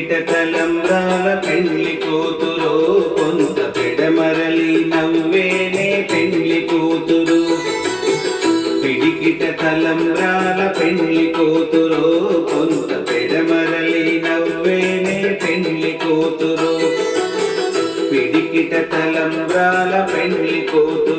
తలంబ్రాల పెళ్ళి కూతురు కొంత పెడమరలి నవ్వేనే పెళ్ళి కూతురు. పిడికిట తలంబ్రాల పెళ్ళి కూతురు కొంత పెడమరలి నవ్వేనే పెళ్ళి కూతురు. పిడికిట తలంబ్రాల పెళ్ళి కూతురు.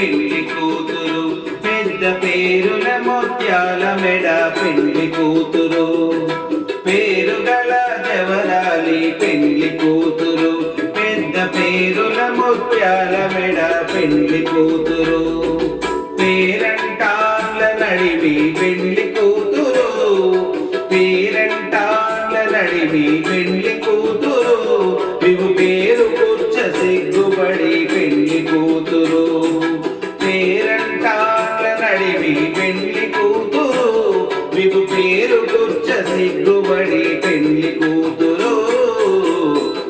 పెళ్ళి కూతురు పెద్ద పేరుల ముత్యాల మెడ పెళ్ళి కూతురు. పేరు గల జవరాలి పెళ్ళి కూతురు పెద్ద పేరుల ముత్యాల మెడ పెళ్ళి కూతురు. పేరంటాళ్ళ నడిమి పెళ్ళి వివు సిగ్గుబడి పెళ్ళి కూతురు.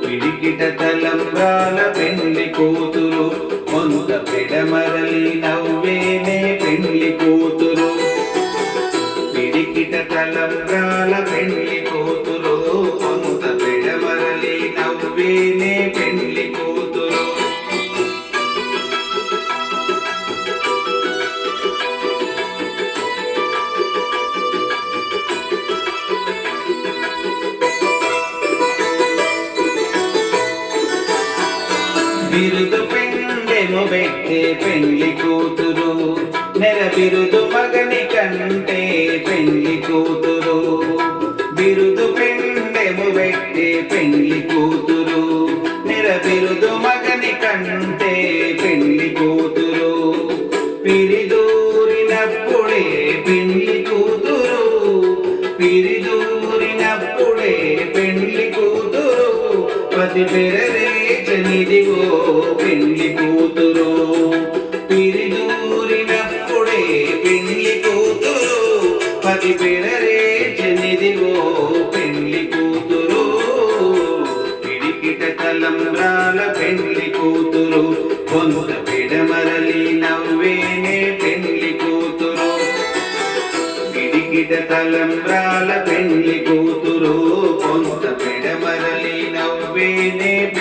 పిడికిట తలంబ్రాల పెళ్ళి కూతురు. కొంత పెడమరలి నవ్వేనే పెళ్ళి కూతురు. పిడికిట తలంబ్రాల పెళ్ళి కూతురు. కొంత పెడమరలి నవ్వేనే బిరుదు పెండెము పెట్టే పెళ్ళి కూతురు. నెల బిరుదు మగని కంటే పెళ్ళి కూతురు. బిరుదు పెండెము పెట్టే పెళ్ళి కూతురు. నెల బిరుదు మగని కంటే పెళ్ళి కూతురు. పిరిదూరినప్పుడే పెళ్ళి కూతురు. పిరిదూరినప్పుడే పెళ్ళి కూతురు. పది పెరరేచనిదిగో పెళ్ళి కూతురు. పిరిదూరినప్పుడే పెళ్ళి కూతురు. పది పెరరేచనిదిగో పెళ్ళి కూతురు. పిడికిట తలంబ్రాల పెళ్ళి కూతురు. కొంత పిడమరలి నవ్వేనే పెళ్ళి కూతురు. పిడికిట తలంబ్రాల పెళ్ళి కూతురు. కొంత పిడమరలి నవ్వేనే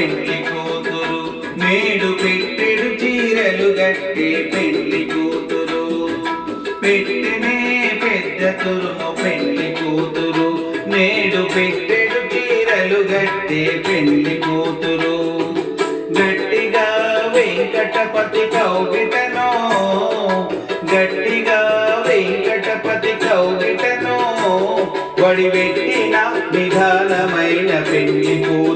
పెళ్ళి కూతురు నేడు పెట్టెడు చీరలు గట్టి పెళ్ళి కూతురు. పెట్టెనే పెద్ద తురుము పెళ్ళి కూతురు నేడు పెట్టెడు చీరలు గట్టి పెళ్ళి కూతురు. గట్టిగా వెంకటపతి కౌగిటనో గట్టిగా వెంకటపతి కౌగిటనో వడివెట్టిన నిధానమైన పెళ్ళి కూతురు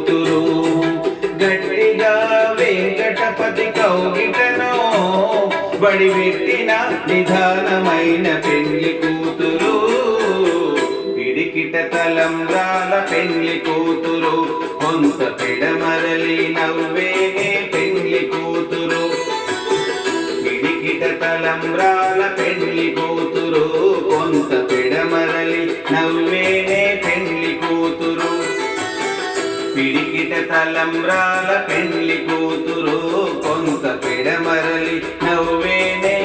వడివెట్టిన నిధానమైన పెళ్ళి కూతురు. పిడికిట తలంబ్రాల పెళ్ళి కూతురు. కొంత పిడమరలి నవ్వేనే పెళ్ళి కూతురు. పిడికిట తలంబ్రాల పెళ్ళి కూతురు. కొంత పిడమరలి నవ్వే పిడికిట తలంబ్రాల పెళ్ళి కూతురు కొంత పిడమరలి నవ్వేనే